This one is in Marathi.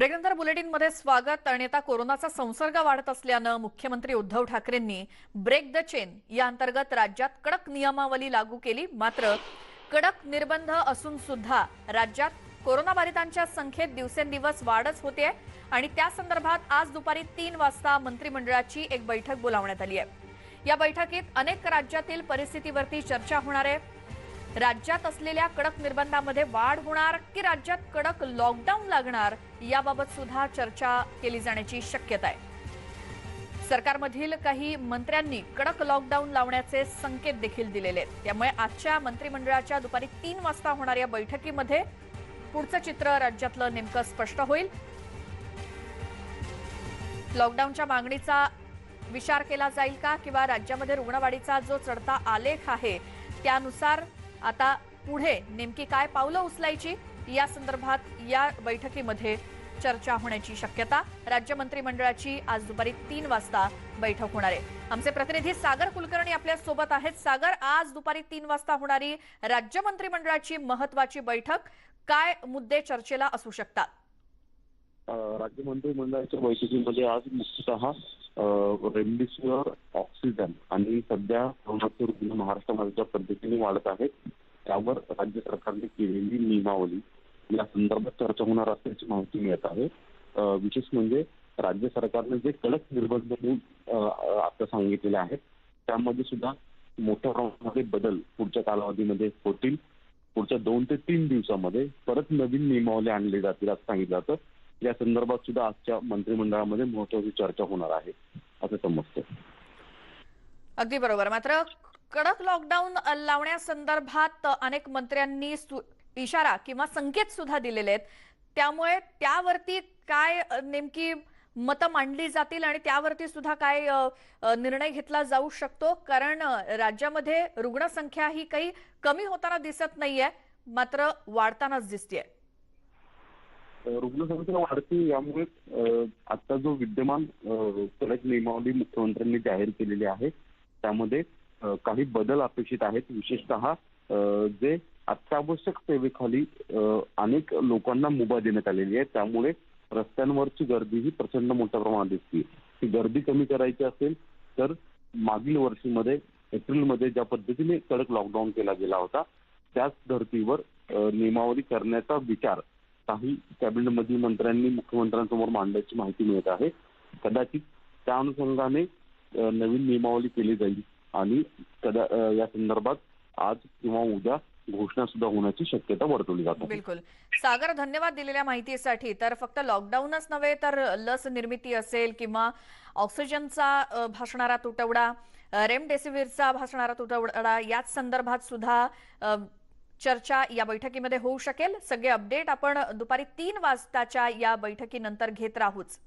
ब्रेकनंतर बुलेटिनमध्ये स्वागत आणि आता कोरोनाचा संसर्ग वाढत असल्यानं मुख्यमंत्री उद्धव ठाकरेंनी ब्रेक द चेन या अंतर्गत राज्यात कडक नियमावली लागू केली. मात्र कडक निर्बंध असून सुद्धा राज्यात कोरोनाबाधितांच्या संख्येत दिवसेंदिवस वाढच होते आणि त्या संदर्भात आज दुपारी तीन वाजता मंत्रिमंडळाची एक बैठक बोलावण्यात आली आहे. या बैठकीत अनेक राज्यातील परिस्थितीवरती चर्चा होणार आहे. राज्यात असलेल्या कडक निर्बंधामध्ये वाढ होणार की राज्यात कडक लॉकडाऊन लागणार याबाबत सुद्धा चर्चा केली जाण्याची शक्यता आहे. सरकारमधील काही मंत्र्यांनी कडक लॉकडाऊन लावण्याचे संकेत देखील दिलेले आहेत. त्यामुळे आजच्या मंत्रिमंडळाच्या दुपारी तीन वाजता होणाऱ्या बैठकीमध्ये पुढचं चित्र राज्यातलं नेमकं स्पष्ट होईल. लॉकडाऊनच्या मागणीचा विचार केला जाईल का? किंवा राज्यामध्ये रुग्णवाढीचा जो चढता आलेख आहे त्यानुसार आता पुढे नेमकी काय पावलं उचलायची? या संदर्भात या बैठकीमध्ये चर्चा होण्याची शक्यता. राज्य मंत्रिमंडळाची आज दुपारी तीन वाजता बैठक होणार आहे. आमचे प्रतिनिधी सागर कुलकर्णी आपल्यासोबत आहेत. सागर आज दुपारी तीन वाजता होणारी राज्य मंत्रिमंडळाची महत्वाची बैठक काय मुद्दे चर्चेला असू शकतात? राज्य मंत्रिमंडळाच्या बैठकीमध्ये आज मुख्यतः रेमडेसिवीर ऑक्सिजन आणि सध्या कोरोनाचे रुग्ण महाराष्ट्रामध्ये ज्या पद्धतीने वाढत आहेत त्यावर राज्य सरकारने केलेली नियमावली या संदर्भात चर्चा होणार असल्याची माहिती मिळत आहे. विशेष म्हणजे राज्य सरकारने जे कडक निर्बंध आता सांगितलेले आहेत त्यामध्ये सुद्धा मोठ्या प्रमाणामध्ये बदल पुढच्या कालावधीमध्ये होतील. पुढच्या दोन ते तीन दिवसामध्ये परत नवीन नियमावली आणली जातील असं सांगितलं जातं. या संदर्भात सुद्धा आजच्या मंत्रिमंडळामध्ये महत्वाची चर्चा होणार आहे असं समजतं अगदी बरोबर. मात्र कडक लॉकडाऊन लावण्यासंदर्भात अनेक मंत्र्यांनी इशारा किंवा संकेत सुद्धा दिलेले आहेत. त्यामुळे त्यावरती काय नेमकी मतं मांडली जातील आणि त्यावरती सुद्धा काय निर्णय घेतला जाऊ शकतो? कारण राज्यामध्ये रुग्णसंख्या ही काही कमी होताना दिसत नाहीये मात्र वाढतानाच दिसतेय. रुग्णसंख्या वाढते यामुळे आता जो विद्यमान कडक नियमावली मुख्यमंत्र्यांनी जाहीर केलेली आहे त्यामध्ये काही बदल अपेक्षित आहेत. विशेषतः जे अत्यावश्यक सेवेखाली अनेक लोकांना मुभा देण्यात आलेली आहे त्यामुळे रस्त्यांवरची गर्दी ही प्रचंड मोठ्या प्रमाणात दिसते. ती गर्दी कमी करायची असेल तर मागील वर्षीमध्ये एप्रिलमध्ये ज्या पद्धतीने कडक लॉकडाऊन केला गेला होता त्याच धर्तीवर नियमावली करण्याचा विचार काही कॅबिनेटमधील मंत्र्यांनी मुख्यमंत्र्यांसमोर मांडल्याची माहिती मिळत आहे. कदाचित त्या अनुषंगाने नवीन नियमावली केली जाईल आणि कदा या संदर्भात आज किंवा उद्या घोषणा सुद्धा होण्याची शक्यता वर्तवली जाते बिलकुल. सागर धन्यवाद दिलेल्या माहितीसाठी. तर फक्त लॉकडाऊनच नव्हे तर लस निर्मिती असेल किंवा ऑक्सिजनचा भासणारा तुटवडा अ, रेमडेसिवीरचा भासणारा तुटवडा याच संदर्भात सुद्धा चर्चा या बैठकीमध्ये होऊ शकेल. सगळे अपडेट आपण दुपारी तीन वाजताच्या या बैठकीनंतर घेत राहूच.